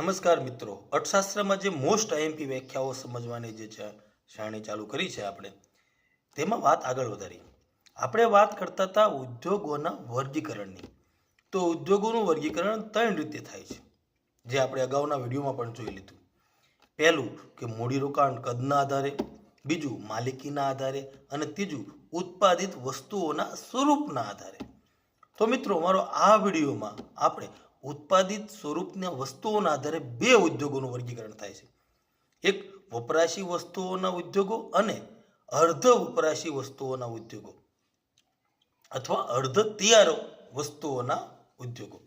નમસ્કાર મિત્રો. અર્થશાસ્ત્રમાં જે મોસ્ટ આઈએમપી વ્યાખ્યાઓ સમજવાની જે છે, શ્રેણી ચાલુ કરી છે આપણે, તેમાં વાત આગળ વધારી. આપણે વાત કરતા હતા ઉદ્યોગોના વર્ગીકરણની. તો ઉદ્યોગોનું વર્ગીકરણ ત્રણ રીતે થાય છે, જે આપણે અગાઉના વિડીયોમાં પણ જોઈ લીધું. પહેલું કે મૂડીરોકાણ કદના આધારે, બીજું માલિકીના આધારે અને ત્રીજું ઉત્પાદિત વસ્તુઓના સ્વરૂપના આધારે. તો મિત્રો મારો આ વિડીયોમાં આપણે ઉત્પાદિત સ્વરૂપના વસ્તુઓના આધારે બે ઉદ્યોગોનું વર્ગીકરણ થાય છે. એક વપરાશી વસ્તુઓના ઉદ્યોગો અને અર્ધ વપરાશી વસ્તુઓના ઉદ્યોગો અથવા અર્ધ તૈયાર વસ્તુઓના ઉદ્યોગો.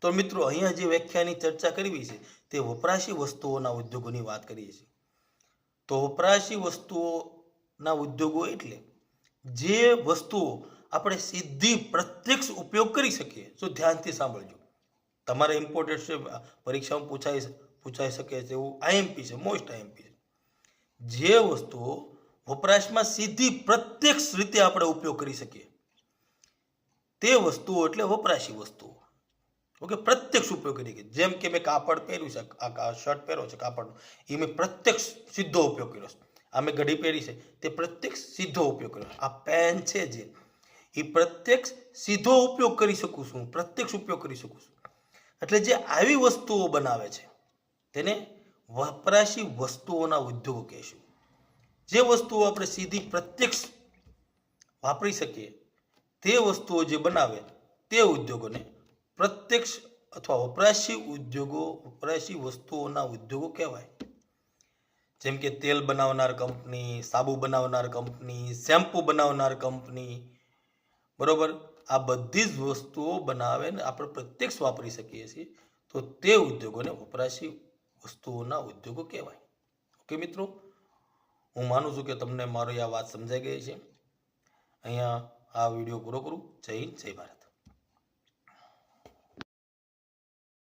તો મિત્રો, અહીંયા જે વ્યાખ્યાની ચર્ચા કરવી છે, તે વપરાશી વસ્તુઓના ઉદ્યોગોની વાત કરીએ છીએ. તો વપરાશી વસ્તુઓના ઉદ્યોગો એટલે જે વસ્તુઓ આપણે સીધી પ્રત્યક્ષ ઉપયોગ કરી શકીએ શું ધ્યાનથી સાંભળજો. તમારે ઇમ્પોર્ટન્ટ છે, પરીક્ષામાં પૂછાઈ પૂછાઈ શકે છે એવું આઈએમપી છે મોસ્ટ આઈએમપી છે. જે વસ્તુઓ વપરાશમાં સીધી પ્રત્યક્ષ રીતે આપણે ઉપયોગ કરી શકીએ. તે વસ્તુઓ એટલે વપરાશી વસ્તુઓ. ઓકે, પ્રત્યક્ષ ઉપયોગ કરી શકીએ. જેમ કે મેં કાપડ પહેર્યું છે, આ શર્ટ પહેર્યો છે, કાપડનો. એ મેં પ્રત્યક્ષ સીધો ઉપયોગ કર્યો છે. આ મેં ઘડી પહેરી છે, તે પ્રત્યક્ષ સીધો ઉપયોગ કર્યો આ પેન છે જે એ પ્રત્યક્ષ સીધો ઉપયોગ કરી શકું છું પ્રત્યક્ષ ઉપયોગ કરી શકું છું. એટલે જે આવી વસ્તુઓ બનાવે છે, તેને વપરાશી વસ્તુઓના ઉદ્યોગો કહેશું. જે વસ્તુઓ આપણે સીધી પ્રત્યક્ષ વાપરી શકીએ, તે વસ્તુઓ જે બનાવે, તે ઉદ્યોગોને પ્રત્યક્ષ અથવા વપરાશી ઉદ્યોગો, વપરાશી વસ્તુઓના ઉદ્યોગો કહેવાય. જેમ કે તેલ બનાવનાર કંપની, સાબુ બનાવનાર કંપની, શેમ્પુ બનાવનાર કંપની, બરોબર? આ બધી જ વસ્તુઓ બનાવીને આપણે પ્રત્યક્ષ વાપરી શકીએ છીએ, તો તે ઉદ્યોગોને વપરાશી વસ્તુઓના ઉદ્યોગો કહેવાય. ઓકે મિત્રો? હું માનું છું કે તમને મારી આ વાત સમજાઈ ગઈ છે. અહીંયા આ વીડિયો પૂરો કરું. જય હિન્દ, જય ભારત.